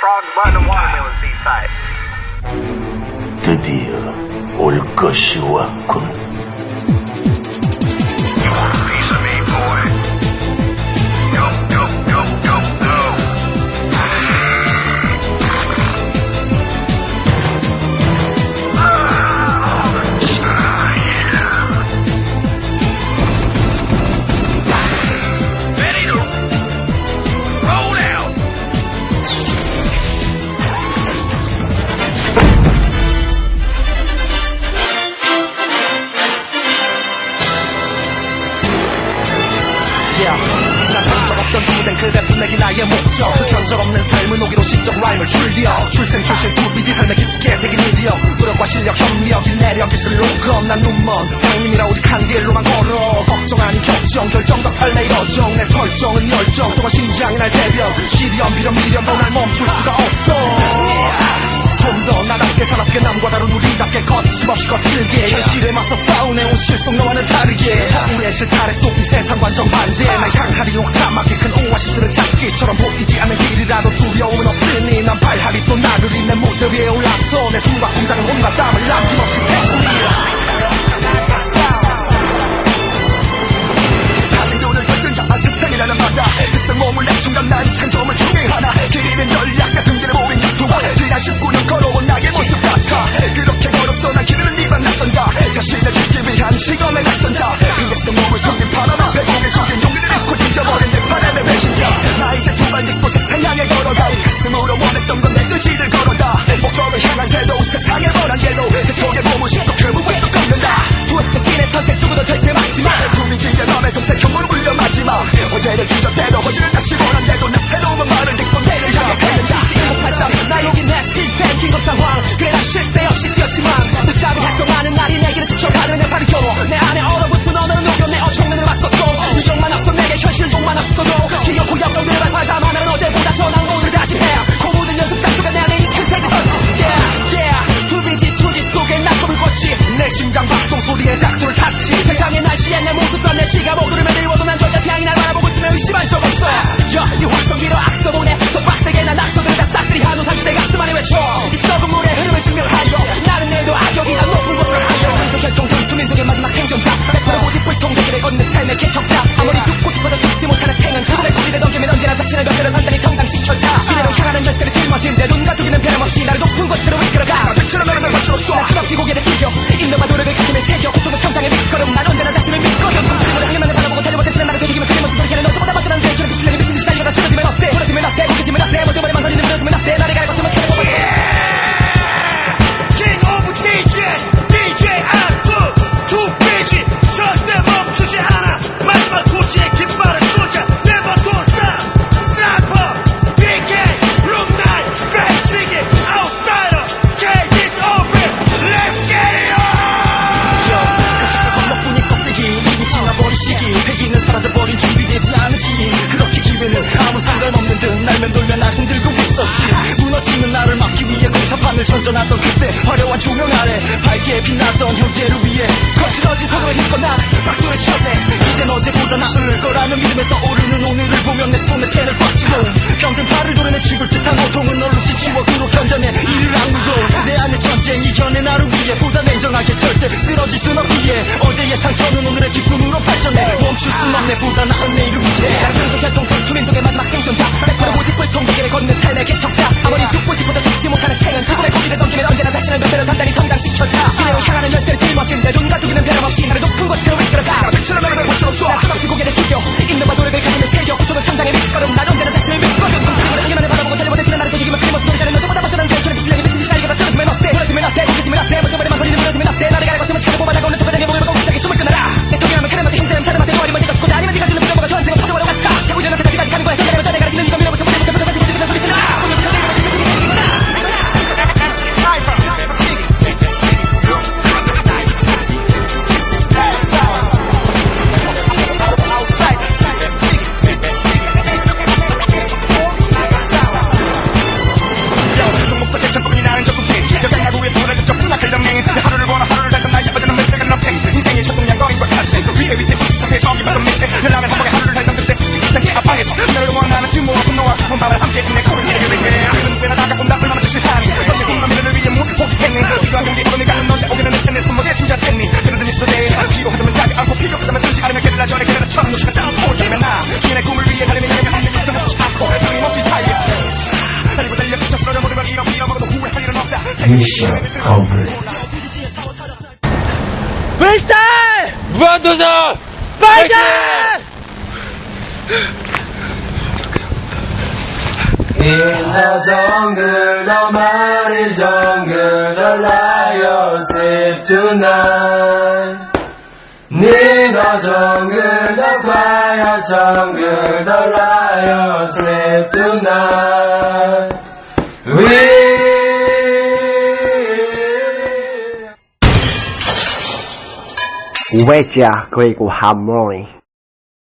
Frog Bun and Watermelon Seaside. 드디어 올 것이 왔군. 난 본적 없던 주된 그 베풀내기 나의 목적. 흑현적 없는 삶을 오기로 시적 라임을 줄여. 출생 출신 두비지 삶의 깊게 새긴 미디어 노력과 실력 협력이 내력 기술로. 겁난 눈먼 장님이라 오직 한 길로만 걸어. 걱정 아닌 결정 결정 다 삶의 여정. 내 설정은 열정. 동안 심장이 날 대변. 시련 비련 미련도 날 멈출 수가 없어. 좀 더 나답게 사납게 남과 다른 우리 답게 거침없이 거칠게 현실에 맞서 싸우내온 실속 너와는 다르게. 우리의 실타래 속 이 세상 완전 반대 날 향하리 옥사막의 큰 오아시스를 찾기처럼 보이지 않는 길이라도 두려움은 없으니 난 발하리 또 나르리 내 무대 위에 올랐어. 내 숨과 공장은 온갖 땀을 남김없이 태우리 두민지의 맘의 선택 형을 울려 마지막. 어제를 뒤졌대도 어제를 다시 원한대도 내 새로운 말을 듣고 내를 향해 걷는다. 발상 나 여기 내 시생 긴급 상황. 그래 난 실세 없이 뛰었지만 늦잡이 했던 많은 날이 내게를 스쳐가는 내 발이 겨워. 내 안에 얼어붙은 언어는 녹여 내 어청맨을 맞섰고. 유정만 앞서 내게 현실종만 앞서도 기억 구역도 늘어난 화상 하나는 어제보다 더난 오늘 다시 해 고무든 연습장 속에 내 안에 이큰 색을 던지 yeah yeah. 투지지 투지 속에 나 꿈을 꿨지. 내 심장 박동 소리에 작두를 탔지 내 날면 돌면 날 흔들고 있었지. 무너지는 나를 막기 위해 공사판을 전전하던 그때 화려한 조명 아래 밝게 빛나던 형제를 위해 거칠어진 힘껏 난 박수를 쳤네. 이젠 어제보다 나을 거라는 믿음에 떠오르는 오늘을 보면 내 손에 펜을 꽉 쥐고 병든 팔을 도려내 죽을 듯한 고통은 얼룩진 추억으로 견뎌내 이를 악물고 내 안의 전쟁이 현의 나를 위해 보다 냉정하게 절대 쓰러질 순 없기에 어제의 상처는 오늘의 기쁨으로 발전해. 멈출 순 없네. 보다 나은 내일을 위해 난 평소 방을 함께 지내 코를 내게 되게 누구나 다 가끔 나쁜 맘을 주시하니 너의 국민을 위해 무슨 포기했니. 이러한 경기 어른이 가는 너의 오기는 내내 손목에 투자했니. 그러던 있어도 돼 필요하다면 자기 않고 필요하다면 쓰지 않으면 게릴라 전에 게릴라 처럼 놓치면 싸움 포기하면 나. 주인의 꿈을 위해 달리는 여행을 안돼 육성을 주지 않고 끊임없이 달려 달리고 달려 지쳐 쓰러져 모든 걸 잃어 잃어먹어도 후회할 일은 없다. Mission complete. 무한도전! 파이팅! In the jungle, the mighty jungle, the lion sleep tonight. In the jungle, the quiet jungle, the lion sleep tonight. We 외자 그리고 하모니